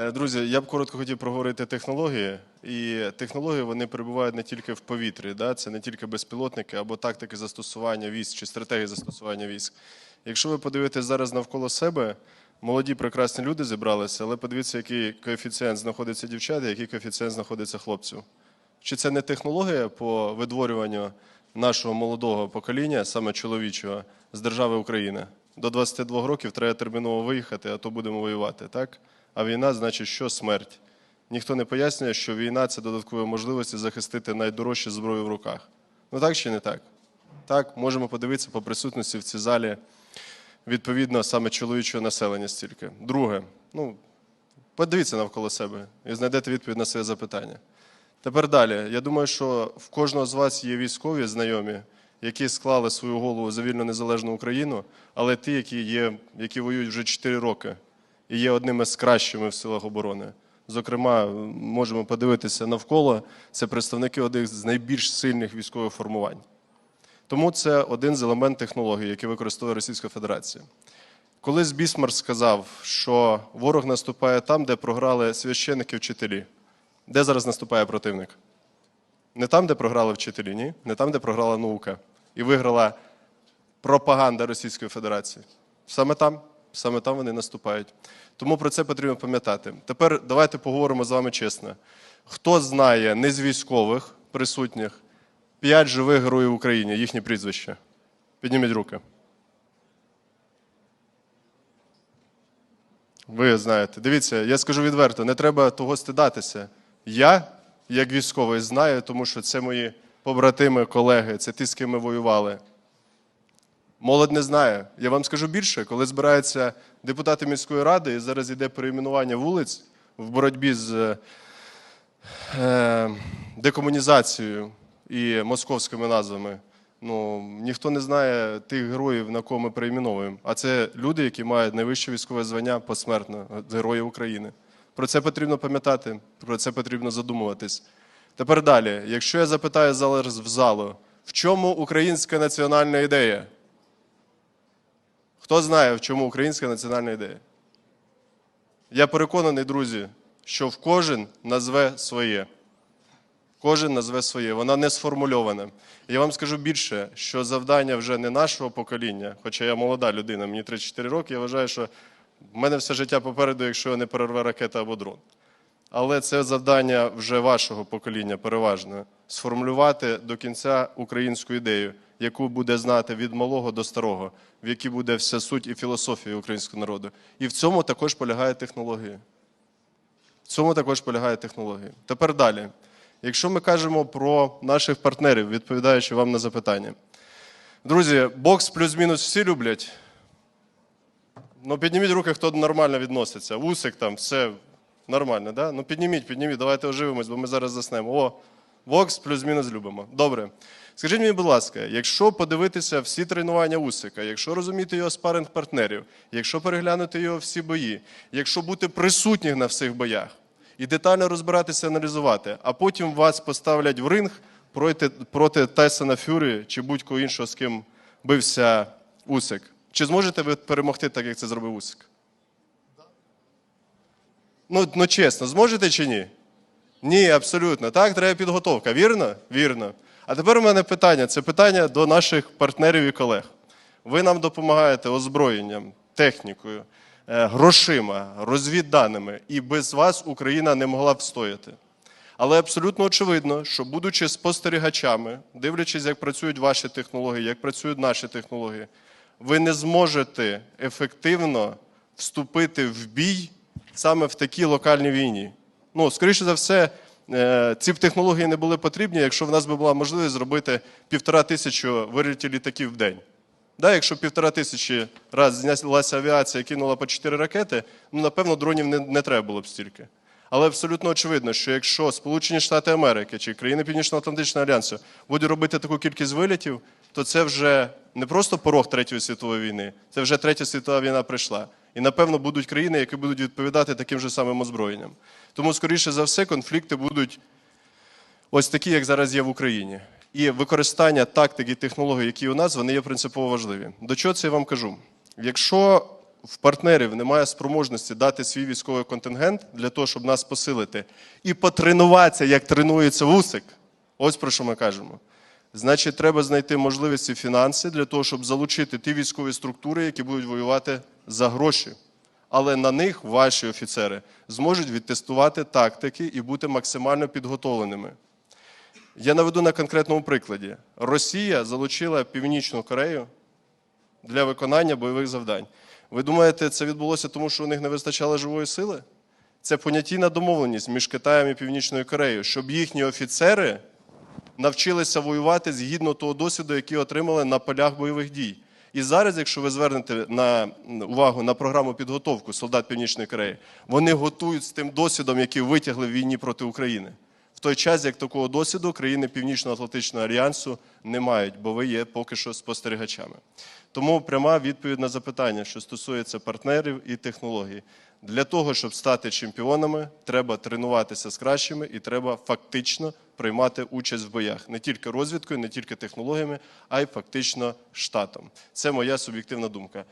Е, Друзі, я б коротко хотів проговорити технології. І технології вони перебувають не тільки в повітрі, да? це не тільки безпілотники або тактики застосування військ чи стратегії застосування військ. Якщо ви подивитесь зараз навколо себе, молоді прекрасні люди зібралися, але подивіться, який коефіцієнт знаходиться дівчат, який коефіцієнт знаходиться хлопців. Чи це не технологія по видворюванню нашого молодого покоління, саме чоловічого, з держави України? До 22 років треба терміново виїхати, а то будемо воювати, так? А війна значить, що смерть. Ніхто не пояснює, що війна це додаткові можливості захистити найдорожчу зброю в руках. Ну так чи не так? Так, можемо подивитися по присутності в цій залі відповідно саме чоловічого населення стільки. Друге, ну, подивіться навколо себе і знайдете відповідь на своє запитання. Тепер далі. Я думаю, що в кожного з вас є військові знайомі, які склали свою голову за вільну незалежну Україну, але ті, які є, які воюють вже 4 роки і є одними з кращими в силах оборони. Зокрема, можемо подивитися навколо, це представники одних з найбільш сильних військових формувань. Тому це один з елементів технології, які використовує Російська Федерація. Колись Бісмарк сказав, що ворог наступає там, де програли священники вчителі. Де зараз наступає противник? Не там, де програли вчителі, ні? Не там, де програла наука. І виграла пропаганда Російської Федерації. Саме там, саме там вони наступають. Тому про це потрібно пам'ятати. Тепер давайте поговоримо з вами чесно. Хто знає не з військових присутніх п'ять живих героїв України, їхні прізвища? Підніміть руки. Ви знаєте. Дивіться, я скажу відверто, не треба того стидатися. Я, як військовий, знаю, тому що це мої побратими, колеги, це ті, з ким ми воювали. Молодь не знає. Я вам скажу більше, коли збираються депутати міської ради, і зараз йде перейменування вулиць в боротьбі з е, декомунізацією і московськими назвами. Ну, ніхто не знає тих героїв, на кого ми перейменовуємо. А це люди, які мають найвище військове звання посмертно Герої України. Про це потрібно пам'ятати, про це потрібно задумуватись. Тепер далі, якщо я запитаю зараз в залу, в чому українська національна ідея? Хто знає, в чому українська національна ідея? Я переконаний, друзі, що в кожен назве своє. Кожен назве своє, вона не сформульована. Я вам скажу більше, що завдання вже не нашого покоління, хоча я молода людина, мені 34 роки, я вважаю, що в мене все життя попереду, якщо не перерве ракета або дрон. Але це завдання вже вашого покоління переважно сформулювати до кінця українську ідею, яку буде знати від малого до старого, в якій буде вся суть і філософія українського народу. І в цьому також полягає технологія. В цьому також полягає технологія. Тепер далі. Якщо ми кажемо про наших партнерів, відповідаючи вам на запитання. Друзі, бокс плюс-мінус всі люблять. Ну, підніміть руки, хто нормально відноситься. Вусик там, все нормально, да? Ну підніміть, підніміть, давайте оживимось, бо ми зараз заснемо. О, бокс плюс-мінус любимо. Добре. Скажіть мені, будь ласка, якщо подивитися всі тренування Усика, якщо розуміти його спаринг партнерів, якщо переглянути його всі бої, якщо бути присутніх на всіх боях і детально розбиратися, аналізувати, а потім вас поставлять в ринг проти, проти Тайсона Фюрі чи будь-кого іншого, з ким бився Усик. Чи зможете ви перемогти так, як це зробив Усик? Ну, ну чесно, зможете чи ні? Ні, абсолютно. Так, треба підготовка. Вірно? Вірно. А тепер у мене питання: це питання до наших партнерів і колег. Ви нам допомагаєте озброєнням, технікою, е, грошима, розвідданими, і без вас Україна не могла б встояти. Але абсолютно очевидно, що, будучи спостерігачами, дивлячись, як працюють ваші технології, як працюють наші технології, ви не зможете ефективно вступити в бій саме в такій локальній війні. Ну, скоріше за все, е, ці б технології не були потрібні, якщо в нас би була можливість зробити півтора тисячі вильотів літаків в день. Да, якщо півтора тисячі раз знялася авіація і кинула по чотири ракети, ну напевно, дронів не, не треба було б стільки. Але абсолютно очевидно, що якщо Сполучені Штати Америки чи країни Північно-Атлантичного альянсу будуть робити таку кількість вилітів, то це вже не просто порог Третьої світової війни, це вже Третя світова війна прийшла. І напевно будуть країни, які будуть відповідати таким же самим озброєнням. Тому, скоріше за все, конфлікти будуть ось такі, як зараз є в Україні. І використання тактик і технологій, які у нас, вони є принципово важливі. До чого це я вам кажу? Якщо в партнерів немає спроможності дати свій військовий контингент для того, щоб нас посилити, і потренуватися, як тренується вусик, ось про що ми кажемо. Значить, треба знайти можливості і фінанси для того, щоб залучити ті військові структури, які будуть воювати за гроші. Але на них ваші офіцери зможуть відтестувати тактики і бути максимально підготовленими. Я наведу на конкретному прикладі. Росія залучила Північну Корею для виконання бойових завдань. Ви думаєте, це відбулося тому, що у них не вистачало живої сили? Це понятійна домовленість між Китаєм і Північною Кореєю, щоб їхні офіцери навчилися воювати згідно того досвіду, який отримали на полях бойових дій. І зараз, якщо ви звернете на увагу на програму підготовку солдат Північної Кореї, вони готують з тим досвідом, який витягли в війні проти України. В той час, як такого досвіду країни Північно-Атлантичного альянсу не мають, бо ви є поки що спостерігачами. Тому пряма відповідь на запитання, що стосується партнерів і технологій. Для того, щоб стати чемпіонами, треба тренуватися з кращими і треба фактично приймати участь в боях не тільки розвідкою, не тільки технологіями, а й фактично штатом. Це моя суб'єктивна думка.